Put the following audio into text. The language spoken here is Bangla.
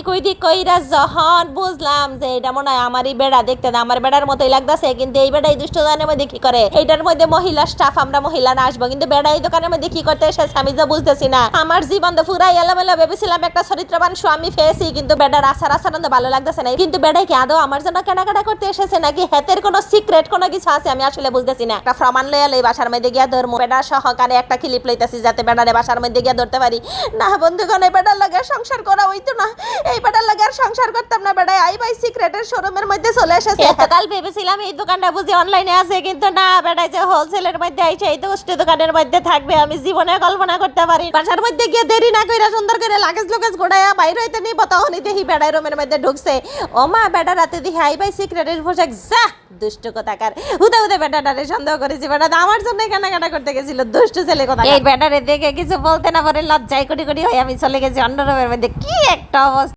এদিক ওইদিক কইরা যখন বুঝলাম যে এটা মনে হয় আমারই বেড়া, দেখতে আমার বেড়ার মতোই লাগতেছে, কিন্তু এই বেড়া এই দুষ্টদানের মধ্যে কি করে? এইটার মধ্যে মহিলা স্টাফ আমরা মহিলা না আসব, কিন্তু বেড়া এই দোকানের মধ্যে কি করতে এসেছে আমি তো বুঝতেছি না। আমার জীবন তো পুরাই এলোমেলো, ভেবেছিলাম একটা চরিত্রবান স্বামী পেয়েছি, কিন্তু বেড়ার আসার তো ভালো লাগতেছে না। কিন্তু বেড়াই কি আদৌ আমার জন্য কেনাকাটা করতে এসেছে নাকি হেতের কোনো সিক্রেট কোনো কিছু আছে আমি আসলে বুঝতেছি না। একটা প্রমাণ লইয়া লই, বাসার মধ্যে গিয়া ধরবো বেড়া সহকারে একটা ক্লিপ লইতেছি যাতে বেড়ারে বাসার মধ্যে গিয়া ধরতে পারি। না বন্ধুগণ, এই বেড়ার লাগে সংসার করা হইতো না। এই বেড়ার লাগে আর সংসার করতাম না বেড়াই আই বাই সিক্রেটের শোরুমের মধ্যে চলে এসেছে। কাল ভেবেছিলাম এই দোকানটা বুঝি অনলাইনে আছে কিন্তু না বেড়াই যে হোলসেলের মধ্যে আইছে এই দোষটি দোকানের মধ্যে থাকবে আমি জীবনে কল্পনা করতে পারি বাসার মধ্যে গিয়ে দেরি না কইরা সুন্দর করে লাগেজ লোকেজ গোড়াইয়া বাইরে হইতে নিব তখনই দেখি বেড়াই রুমের মধ্যে ঢুকছে। ও মা বেটা রাতে দেখি আই বাই সিক্রেটের পোশাক যা! দুষ্ট কোথাকার। হুদা হুদা বেটাটারে সন্দেহ করেছি বেটা আমার জন্য কেনাকাটা করতে গেছিল দুষ্ট ছেলে কথা এই বেটারে দেখে কিছু বলতে না পারে লজ্জায় কোটি কোটি হয়ে আমি চলে গেছি অন্য রুমের মধ্যে। কি একটা অবস্থা।